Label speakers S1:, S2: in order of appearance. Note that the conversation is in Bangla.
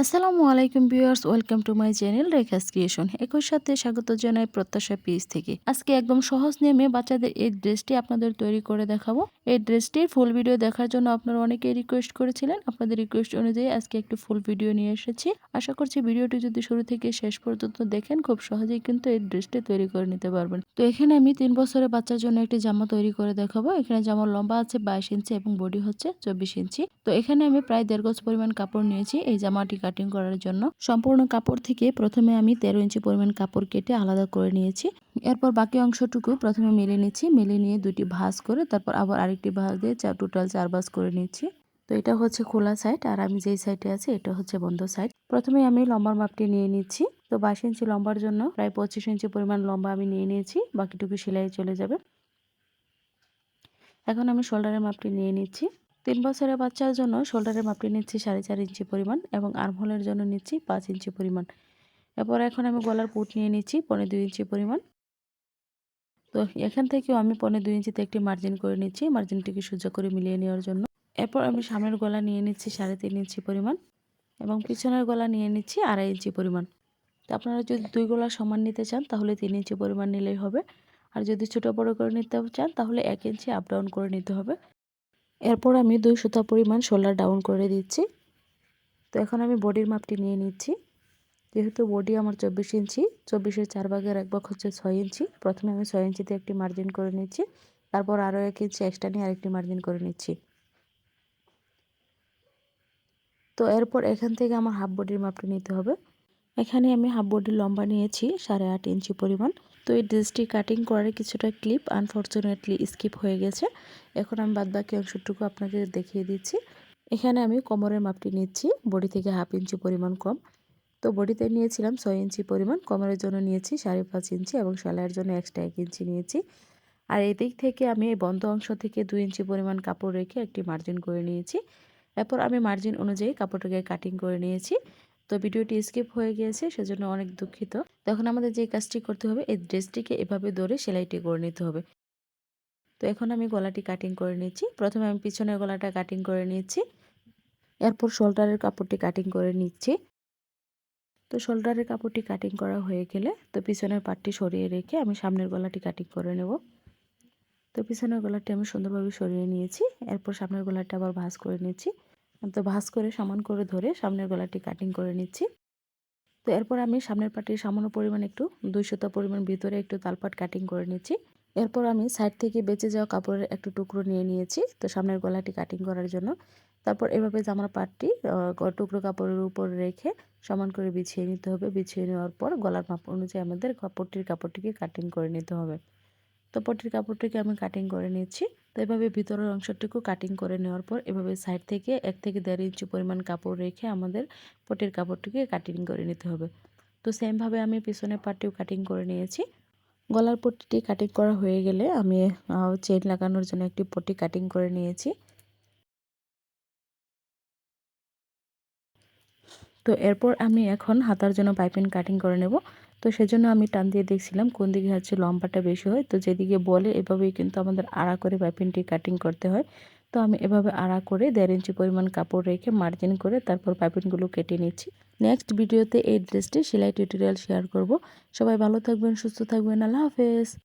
S1: আসসালামু আলাইকুম viewers, welcome to my channel Rekha's creation. একই সাথে স্বাগত জানাই প্রত্যাশা পেজ থেকে। আজকে একদম সহজ নিয়মে বাচ্চাদের এই ড্রেসটি আপনাদের তৈরি করে দেখাবো। এই ড্রেসটির ফুল ভিডিও দেখার জন্য আপনারা অনেকে রিকোয়েস্ট করেছিলেন। আপনাদের রিকোয়েস্ট অনুযায়ী আজকে একটি ফুল ভিডিও নিয়ে এসেছি। আশা করছি ভিডিওটি যদি শুরু থেকে শেষ পর্যন্ত দেখেন, খুব সহজেই কিন্তু এই ড্রেসটি তৈরি করে নিতে পারবেন। তো এখানে আমি তিন বছরের বাচ্চার জন্য একটি জামা তৈরি করে দেখাবো। এখানে জামার লম্বা আছে বাইশ ইঞ্চি এবং বডি হচ্ছে চব্বিশ ইঞ্চি। তো এখানে আমি প্রায় দেড় গজ পরিমাণ কাপড় নিয়েছি। এই জামাটি কাটিং করার জন্য সম্পূর্ণ কাপড় থেকে প্রথমে আমি তেরো ইঞ্চি পরিমাণ কাপড় কেটে আলাদা করে নিয়েছি। এরপর বাকি অংশটুকু প্রথমে মেলে নিচ্ছি, মেলে নিয়ে দুটি ভাঁজ করে তারপর আবার আরেকটি ভাঁজ দিয়ে চার টোটাল চার ভাঁজ করে নিচ্ছি। তো এটা হচ্ছে খোলা সাইড, আর আমি যেই সাইডে আছি এটা হচ্ছে বন্ধ সাইড। প্রথমে আমি লম্বার মাপটি নিয়ে নিচ্ছি। তো বাইশ ইঞ্চি লম্বার জন্য প্রায় পঁচিশ ইঞ্চি পরিমাণ লম্বা আমি নিয়ে নিয়েছি, বাকিটুকু সেলাই চলে যাবে। এখন আমি শোল্ডারের মাপটি নিয়ে নিচ্ছি। তিন বছরের বাচ্চার জন্য শোল্ডারের মাপটি নিচ্ছি সাড়ে চার ইঞ্চি পরিমাণ এবং আর্মহোলের জন্য নিচ্ছি পাঁচ ইঞ্চি পরিমাণ। এরপর এখন আমি গলার পুট নিয়ে নিচ্ছি পনেরো দুই ইঞ্চি পরিমাণ। তো এখান থেকেও আমি পনেরো দুই ইঞ্চিতে একটি মার্জিন করে নিচ্ছি, মার্জিনটিকে সোজা করে মিলিয়ে নেওয়ার জন্য। এরপর আমি সামনের গলা নিয়ে নিচ্ছি সাড়ে তিন ইঞ্চি পরিমাণ এবং পিছনের গলা নিয়ে নিচ্ছি আড়াই ইঞ্চি পরিমাণ। তো আপনারা যদি দুই গলা সমান নিতে চান, তাহলে তিন ইঞ্চি পরিমাণ নিলেই হবে। আর যদি ছোটো বড়ো করে নিতে চান, তাহলে এক ইঞ্চি আপ ডাউন করে নিতে হবে। এরপর আমি দুই সুতা পরিমাণ শোল্ডার ডাউন করে দিচ্ছি। তো এখন আমি বডির মাপটি নিয়ে নিচ্ছি। যেহেতু বডি আমার চব্বিশ ইঞ্চি, চব্বিশের চার ভাগের এক ভাগ হচ্ছে ছয় ইঞ্চি। প্রথমে আমি ছয় ইঞ্চিতে একটি মার্জিন করে নিচ্ছি, তারপর আরও এক ইঞ্চি এক্সট্রা নিয়ে আরেকটি মার্জিন করে নিচ্ছি। তো এরপর এখান থেকে আমার হাফ বডির মাপটি নিতে হবে। এখানে আমি হাফ বডির লম্বা নিয়েছি, সাড়ে আট ইঞ্চি পরিমাণ। তো এই ড্রেসটি কাটিং করার কিছুটা ক্লিপ আনফর্চুনেটলি স্কিপ হয়ে গেছে। এখন আমি বাদ বাকি অংশটুকু আপনাকে দেখিয়ে দিচ্ছি। এখানে আমি কোমরের মাপটি নিচ্ছি বডি থেকে হাফ ইঞ্চি পরিমাণ কম। তো বডিতে নিয়েছিলাম ছয় ইঞ্চি পরিমাণ, কোমরের জন্য নিয়েছি সাড়ে পাঁচ ইঞ্চি এবং সেলাইয়ের জন্য এক্সট্রা এক ইঞ্চি নিয়েছি। আর এদিক থেকে আমি এই বন্ধ অংশ থেকে দুই ইঞ্চি পরিমাণ কাপড় রেখে একটি মার্জিন করে নিয়েছি। এরপর আমি মার্জিন অনুযায়ী কাপড়টাকে কাটিং করে নিয়েছি। তো ভিডিওটি স্কিপ হয়ে গিয়েছে, সেজন্য অনেক দুঃখিত। তখন আমাদের যে কাজটি করতে হবে, এই ড্রেসটিকে এভাবে ধরে সেলাইটি করে নিতে হবে। তো এখন আমি গলাটি কাটিং করে নিচ্ছি। প্রথমে আমি পিছনের গলাটা কাটিং করে নিচ্ছি। এরপর শোল্ডারের কাপড়টি কাটিং করে নিচ্ছি। তো শোল্ডারের কাপড়টি কাটিং করা হয়ে গেলে, তো পিছনের পাটটি সরিয়ে রেখে আমি সামনের গলাটি কাটিং করে নেব। তো পিছনের গলাটি আমি সুন্দরভাবে সরিয়ে নিয়েছি। এরপর সামনের গলাটি আবার ভাঁজ করে নিচ্ছি। তো ভাঁজ করে সমান করে ধরে সামনের গলাটি কাটিং করে নিচ্ছি। তো এরপর আমি সামনের পাটির সামান্য পরিমাণ একটু দুইশত পরিমাণ ভিতরে একটু তালপাট কাটিং করে নিচ্ছি। এরপর আমি সাইড থেকে বেঁচে যাওয়া কাপড়ের একটু টুকরো নিয়ে নিয়েছি, তো সামনের গলাটি কাটিং করার জন্য। তারপর এভাবে জামার পাটটি টুকরো কাপড়ের উপর রেখে সমান করে বিছিয়ে নিতে হবে। বিছিয়ে নেওয়ার পর গলার মাপ অনুযায়ী আমাদের কাপড়টির কাপড়টিকে কাটিং করে নিতে হবে। তো পটির কাপড়টিকে আমি কাটিং করে নিচ্ছি। তো এভাবে ভিতরের অংশটুকু কাটিং করে নেওয়ার পর এভাবে সাইড থেকে এক থেকে দেড় ইঞ্চি পরিমাণ কাপড় রেখে আমাদের পটের কাপড়টিকে কাটিং করে নিতে হবে। তো সেমভাবে আমি পিছনের পাটিও কাটিং করে নিয়েছি। গলার পট্টিটি কাটিং করা হয়ে গেলে আমি চেন লাগানোর জন্য একটি পট্টি কাটিং করে নিয়েছি। তো এরপর আমি এখন হাতার জন্য পাইপিং কাটিং করে নেব। তো সেজন্য আমি টান দিয়ে দেখছিলাম কোন দিকে হচ্ছে লম্বাটা বেশি হয়। তো যেদিকে বলে এভাবেই কিন্তু আমাদের আড়া করে পাইপিংটি কাটিং করতে হয়। তো আমি এভাবে আড়া করে দেড় ইঞ্চি পরিমাণ কাপড় রেখে মার্জিন করে তারপর পাইপিংগুলো কেটে নিচ্ছি। নেক্সট ভিডিওতে এই ড্রেসটি সেলাই টিউটোরিয়াল শেয়ার করব। সবাই ভালো থাকবেন, সুস্থ থাকবেন, আল্লাহ হাফেজ।